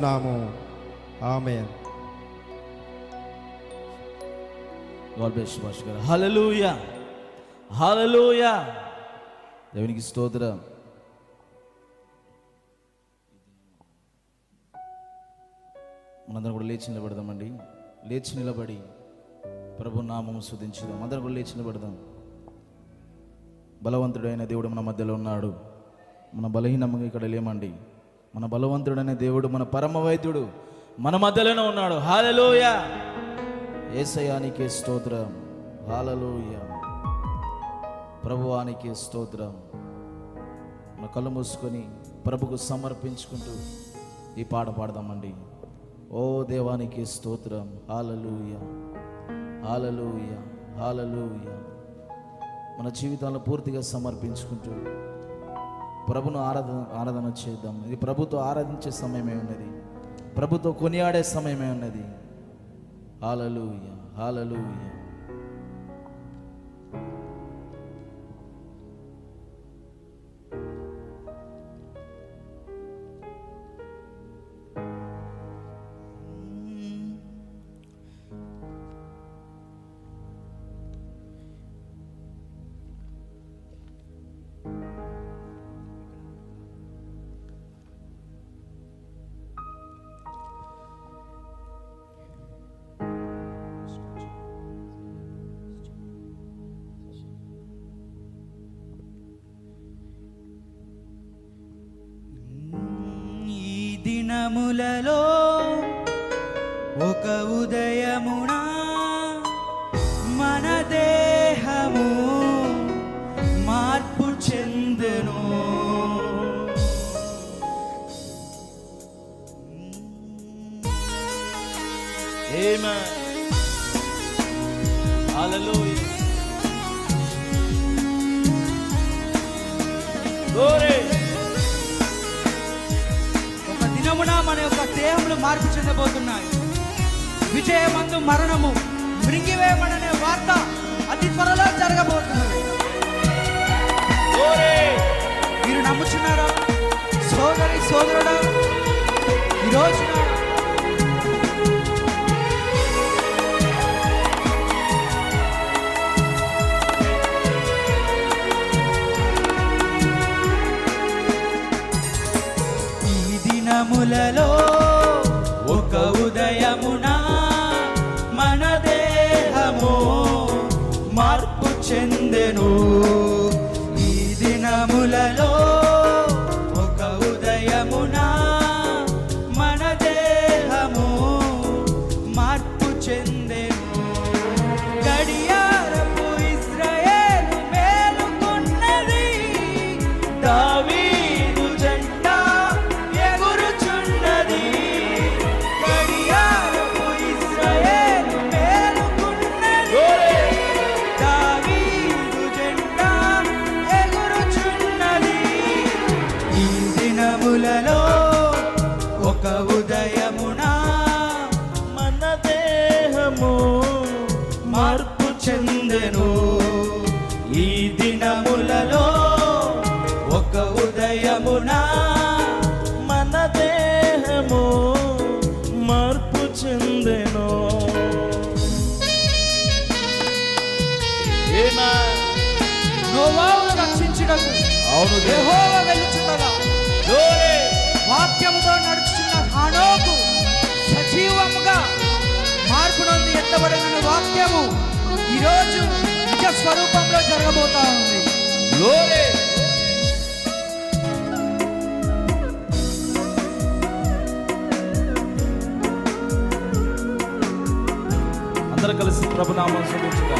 నాము. ఆమె God bless గారు. హల్లెలూయా హల్లెలూయా దేవునికి స్తోత్రం. మనందరం కూడా లేచి నిలబడదామండి. లేచి నిలబడి ప్రభు నామం శుద్ధించుదాం. అందరం కూడా లేచి నిలబడదాం. బలవంతుడైన దేవుడు మన మధ్యలో ఉన్నాడు. మన బలహీనంగా ఇక్కడ లేమండి. మన బలవంతుడైన దేవుడు మన పరమ వైద్యుడు మన మధ్యలోనే ఉన్నాడు. హాలలోయ ఏసయానికి స్తోత్రం. హాలలోయ ప్రభువానికి స్తోత్రం. మన కళ్ళు మూసుకొని ప్రభుకు సమర్పించుకుంటూ ఈ పాట పాడదామండి. ఓ దేవానికి స్తోత్రం. హాలలుయ హాలలుయ హాలలుయ మన జీవితాలను పూర్తిగా సమర్పించుకుంటూ ప్రభును ఆరాధన ఆరాధన చేద్దాం. ఇది ప్రభుతో ఆరాధించే సమయమే ఉన్నది. ప్రభుతో కొనియాడే సమయమే ఉన్నది. Hallelujah hallelujah. దినములలో ఒక ఉదయమున మన దేహము మార్పు చెందును Amen. Hallelujah. Glory. దినమున మన యొక్క దేహములు మార్పు చెందబోతున్నాయి. విజయమందు మరణము మృంగివేయమననే వార్త దినములలో అవును. యెహోవా వెళ్ళుచుండగా Glory. వాక్యముతో నడుచుచున్న హానోకు సజీవముగా ఎత్తబడిన వాక్యము ఈరోజు నిజ స్వరూపంలో జరగబోతా ఉంది Glory. అందరూ కలిసి ప్రభునామం చూపించుగా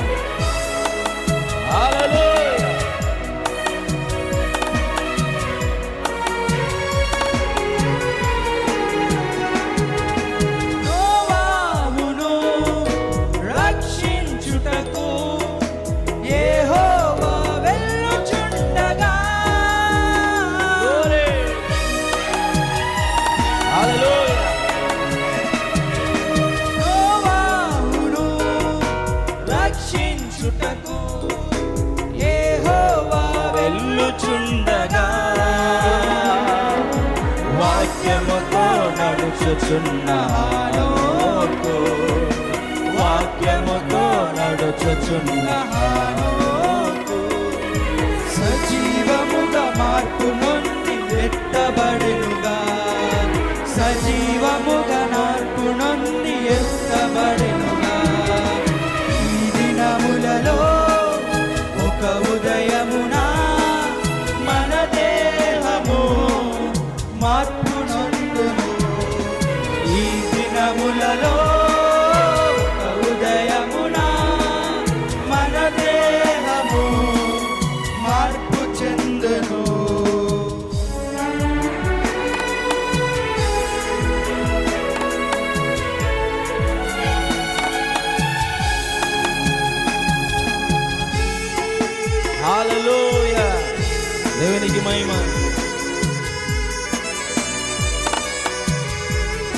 నడుచుచున్నాను వాక్యముతో నడుచుచున్నాను నడుచుచున్న సజీవముగా మార్పు నుండి ఎత్తబడినుగా. సజీవముగా మార్పు నుండి ఎత్తబడినుగా హల్లెలూయా దేవునికి మహిమ.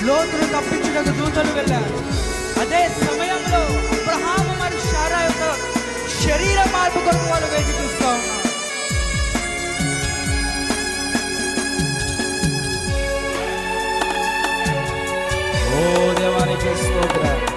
లోతును తప్పించుటకు దూతలు వెళ్ళారు. అదే సమయంలో అబ్రహాము మరియు శారా యొక్క శరీర మార్పు కొరకు వాళ్ళు వేచి చూస్తూ ఉన్నారు. ఓ దేవానికి స్తోత్ర.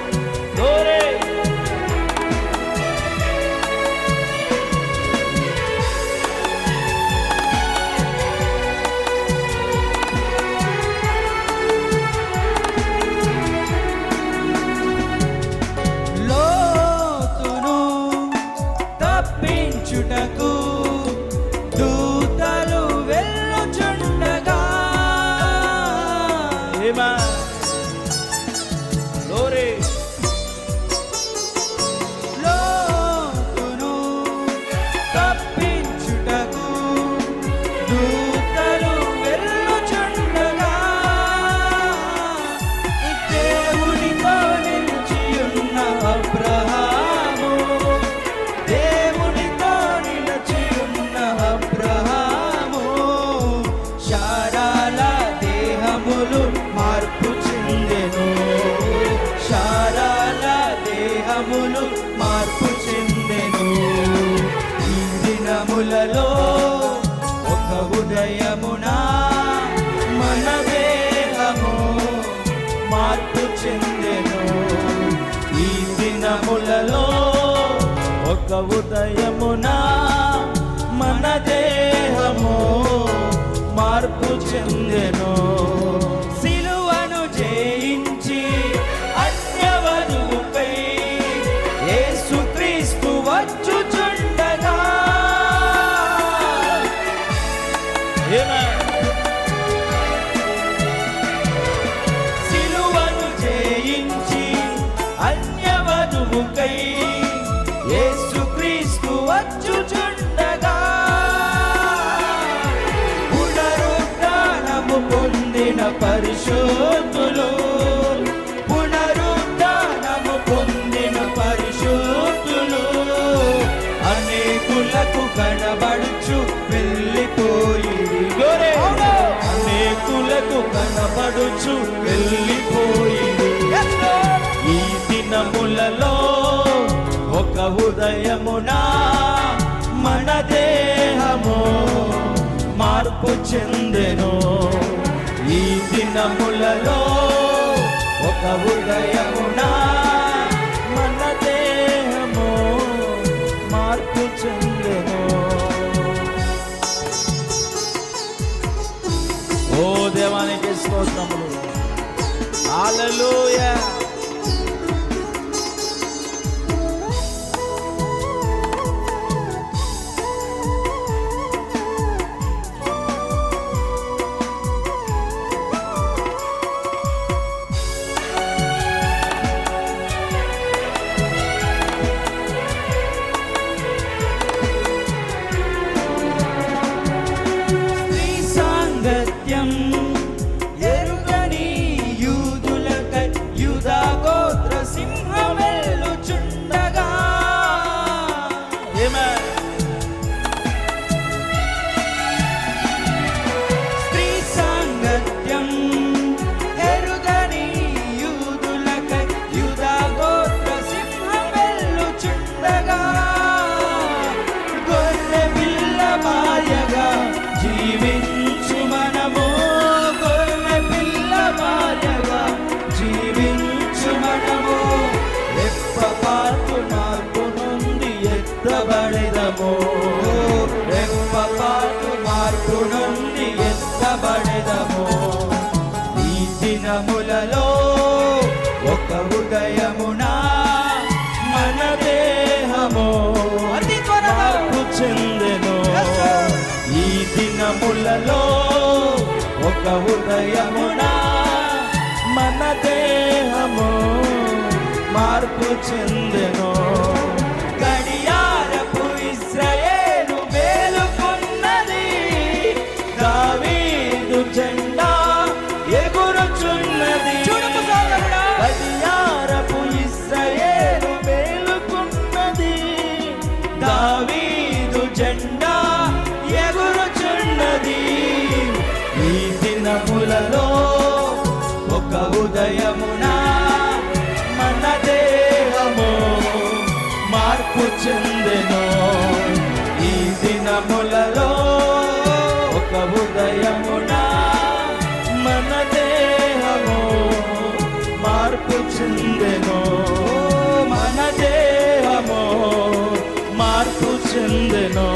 ఒక ఉదయమున మన దేహము మార్పు చెందెను. సిలువను జయించి అన్యవధువుపై ఏసుక్రీస్తు వచ్చు పొందిన పరిశుద్ధులు. పునరుద్ధానము పొందిన పరిశుద్ధులు. అనేకులకు కనబడుచు వెళ్ళిపోయి అనేకులకు కనబడుచు వెళ్ళిపోయి ఈ దినములలో ఒక ఉదయమున మన దేహము మార్పు చెందెను. ఒక ఉదయమున పాడము ఈ దినములలో ఒక ఉదయమునా మన దేహము మార్పు చెందెను. ఈ దినములలో ఒక ఉదయమునా మన దేహము మార్పు చెంద ఒక ఉదయమున మన దేహము మార్పు చెందెను. ఈ దినములలో ఒక ఉదయమున మన దేహము మార్పు చెందెను. మన దేహము మార్పు చెందెను.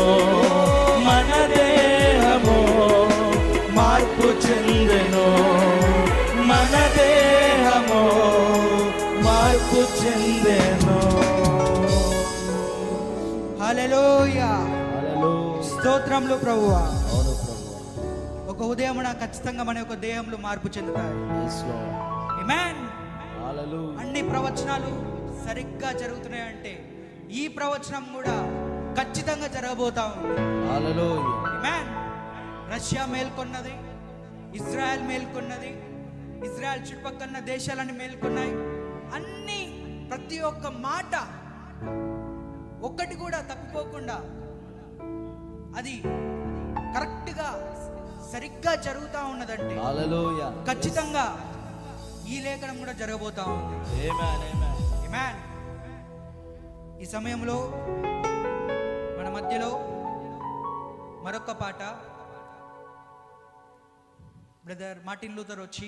స్తోత్రములు ప్రభువా. ఒక ఉదయమున ఖచ్చితంగా మన యొక్క దేహంలో మార్పు చెందుతాయి. అన్ని ప్రవచనాలు సరిగ్గా జరుగుతున్నాయంటే ఈ ప్రవచనం కూడా ఖచ్చితంగా జరగబోతా ఉంది. రష్యా మేల్కొన్నది ఇజ్రాయెల్ మేల్కొన్నది ఇజ్రాయెల్ చుట్టుపక్కల దేశాలన్నీ మేల్కొన్నాయి. అన్ని ప్రతి ఒక్క మాట ఒక్కటి కూడా తప్పిపోకుండా అది కరెక్ట్గా సరిగ్గా జరుగుతూ ఉన్నదంటే హల్లెలూయా. ఖచ్చితంగా ఈ లేఖనం కూడా జరగబోతా ఉంది. ఈ సమయంలో మన మధ్యలో మరొక పాట బ్రదర్ మార్టిన్ లూథర్ వచ్చి